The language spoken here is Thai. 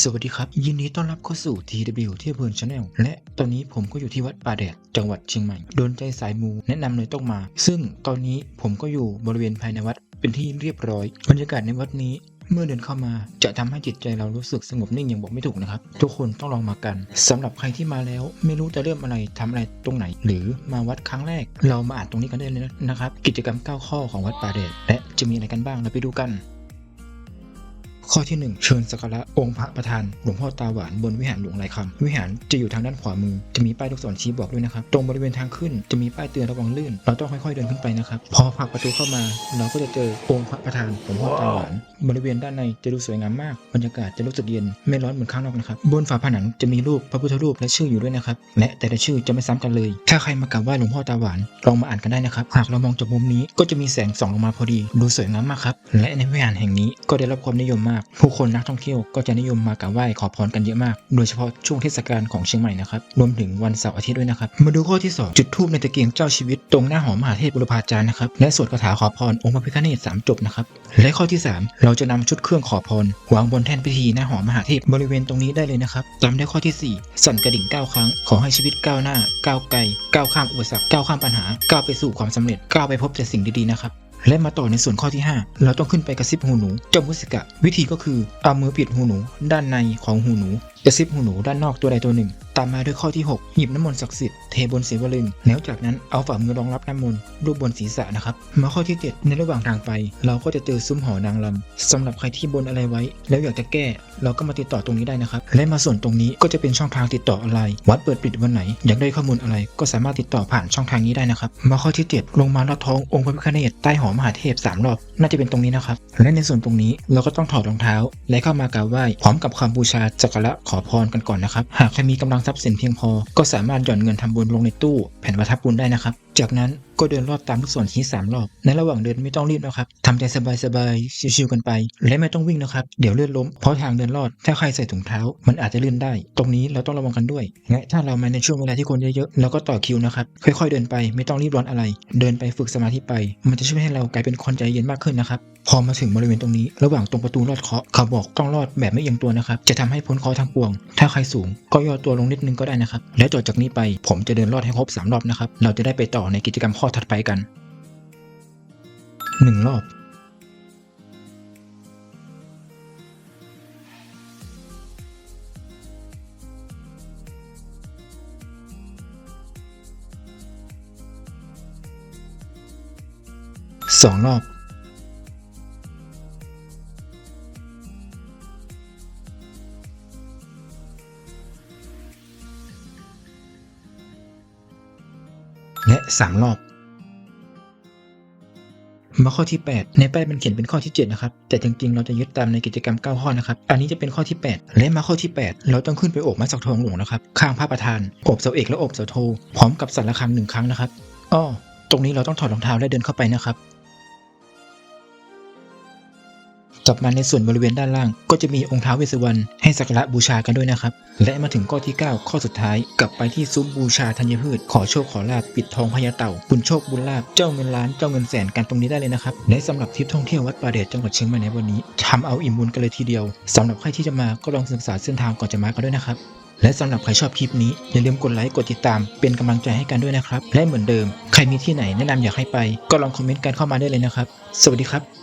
สวัสดีครับ ยินดีต้อนรับเข้าสู่ TW ที่เพิร์นชาแนลและตอนนี้ผมก็อยู่ที่วัดป่าแดด จังหวัดเชียงใหม่ โดนใจสายมูแนะนำเลยต้องมา ซึ่งตอนนี้ผมก็อยู่บริเวณภายในวัดเป็นที่เรียบร้อย บรรยากาศในวัดนี้เมื่อเดินเข้ามาจะทำให้จิตใจเรารู้สึกสงบนิ่งอย่างบอกไม่ถูกนะครับ ทุกคนต้องลองมากันสำหรับใครที่มาแล้ว ไม่รู้จะเริ่มอะไรทำอะไรตรงไหน หรือมาวัดครั้งแรก เรามาอ่านตรงนี้กันได้เลยนะครับ กิจกรรม 9 ข้อของวัดป่าแดดและจะมีอะไรกันบ้างเราไปดูกัน ข้อที่ 1 เชิญสักการะองค์พระประธานหลวงพ่อตาหวานบนวิหารหลวงไหลคำวิหารจะอยู่ทางด้านขวามือ จะมีป้ายลูกศรชี้บอกด้วยนะครับ ตรงบริเวณทางขึ้นจะมีป้ายเตือนระวังลื่น เราต้องค่อยๆเดินขึ้นไปนะครับ พอผลักประตูเข้ามา เราก็จะเจอองค์พระประธานหลวงพ่อตาหวานบริเวณด้านในจะดูสวยงามมาก บรรยากาศจะรู้สึกเย็นไม่ร้อนเหมือนข้างนอกนะครับ บนฝาผนังจะมีรูปพระพุทธรูปและชื่ออยู่ด้วยนะครับ และแต่ละชื่อจะไม่ซ้ำกันเลย ถ้าใครมากราบไหว้หลวงพ่อตาหวานลองมาอ่านกันได้นะครับ หากเรามองจากมุมนี้ก็จะมีแสงส่องลงมาพอดี ดูสวยงามมากครับ และในวิหารแห่งนี้ก็ได้รับความนิยมมากผู้คนนักท่องเที่ยวก็จะนิยมมากราบไหว้ขอพรกันเยอะมาก โดยเฉพาะช่วงเทศกาลของเชียงใหม่นะครับ รวมถึงวันเสาร์อาทิตย์ด้วยนะครับ มาดูข้อที่ 2 จุดธูปในตะเกียงเจ้าชีวิตตรงหน้าหอมหาเทพบุรพาจารย์นะครับ และสวดคาถาขอพรองค์พระพิฆเนศสามจบนะครับ และข้อที่ 3 เราจะนำชุดเครื่องขอพรวางบนแท่นพิธีหน้าหอมหาเทพบริเวณตรงนี้ได้เลยนะครับตามด้วยข้อทีสี่ 4 สั่นกระดิ่ง 9 ครั้ง ขอให้ชีวิตก้าวหน้าก้าวไกลก้าวข้ามอุปสรรคก้าวข้ามปัญหาก้าวไปสู่ความสำเร็จก้าวไปพบแต่สิ่งดีๆนะครับ และมาต่อในส่วนข้อที่ 5 เราต้องขึ้นไปกระซิบหูหนู เจ้ามุสิกะ วิธีก็คือเอามือปิดหูหนู ด้านในของหูหนู กระซิบหูหนูด้านนอกตัวใดตัวหนึ่ง ตามมาด้วยข้อที่ 6 หยิบน้ำมนต์ศักดิ์สิทธิ์เทบนศีรวลึง แล้วจากนั้นเอาฝ่ามือรองรับน้ำมนต์รูปบนศีรษะนะครับ มาข้อที่ 7 ในระหว่างทางไป เราก็จะเจอซุ้มหอนางลำสำหรับใครที่บนอะไรไว้ แล้วอยากจะแก้ เราก็มาติดต่อตรงนี้ได้นะครับ และมาส่วนตรงนี้ก็จะเป็นช่องทางติดต่ออะไร วัดเปิดปิดวันไหน อยากได้ข้อมูลอะไร ก็สามารถติดต่อผ่านช่องทางนี้ได้นะครับ มาข้อที่ 7 ลงมาลอดท้ององค์พระพิฆเนศใต้หอมหาเทพสามรอบ น่าจะเป็นตรงนี้นะครับ และในส่วนตรงนี้เราก็ต้องถอดรองเท้า และเข้ามากราบไหว้พร้อมกับคำบูชาสักระขออพรกันก่อนนะครับ หากใครมีกำลังทรัพย์สินเพียงพอ ก็สามารถหย่อนเงินทำบุญลงในตู้แผ่นประทับบุญได้นะครับ จากนั้นก็เดินรอบตามลูกศรชี้สามรอบ ในระหว่างเดินไม่ต้องรีบนะครับทำใจสบายๆ ชิวๆกันไป และไม่ต้องวิ่งนะครับ เดี๋ยวเลื่อนล้ม เพราะทางเดินรอด ถ้าใครใส่ถุงเท้า มันอาจจะลื่นได้ ตรงนี้เราต้องระวังกันด้วย และถ้าเรามาในช่วงเวลาที่คนเยอะๆ เราก็ต่อคิวนะครับ ค่อยๆ เดินไป ไม่ต้องรีบร้อนอะไร เดินไปฝึกสมาธิไป มันจะช่วยให้เรากลายเป็นคนใจเย็นมากขึ้นนะครับ พอมาถึงบริเวณตรงนี้ ระหว่างตรงประตูลอดเคาะ เขาบอกต้องรอดแบบไม่เอียงตัวนะครับ จะทำให้พ้นเคราะทั้งปวง ถ้าใครสูงก็ย่อตัวลงนิดนึงก็ได้นะครับ และต่อจากนี้ไปผมจะเดินรอดให้ครบสามรอบนะครับ เราจะได้ไปต่อในกิจกรรมข้อถัดไปกันหนึ่งรอบสองรอบ และสามรอบ มาข้อที่ 8 ในป้ายมันเขียนเป็นข้อที่ 7 นะครับ แต่จริงๆ เราจะยึดตามในกิจกรรม 9 ข้อนะครับ อันนี้จะเป็นข้อที่ 8 และมาข้อที่ 8 เราต้องขึ้นไปโอบมาสักทองหลวงนะครับ ข้างพระประธาน โอบเสาเอกและโอบเสาโท พร้อมกับสันระฆังหนึ่งครั้งนะครับ อ้อ ตรงนี้เราต้องถอดรองเท้าและเดินเข้าไปนะครับ ต่อมาในส่วนบริเวณด้านล่าง ก็จะมีองค์ท้าวเวสสุวรรณให้สักการะบูชากันด้วยนะครับ และมาถึงข้อที่ 9 ข้อสุดท้าย กลับไปที่ซุ้มบูชาธัญพืช ขอโชคขอลาบปิดทองพญาเต่าบุญโชคบุญลาบเจ้าเงินล้านเจ้าเงินแสนกันตรงนี้ได้เลยนะครับและสำหรับทริปท่องเที่ยววัดป่าเดชจังหวัดเชียงใหม่ในวันนี้ทำเอาอิ่มบุญกันเลยทีเดียวสำหรับใครที่จะมาก็ลองศึกษาเส้นทางก่อนจะมากันด้วยนะครับและสำหรับใครชอบคลิปนี้ อย่าลืมกดไลค์กดติดตาม เป็นกำลังใจให้กันด้วยนะครับ และเหมือนเดิม ใครมีที่ไหนแนะนำอยากให้ไป ก็ลองคอมเมนต์กันเข้ามาได้เลยนะครับ สวัสดีครับ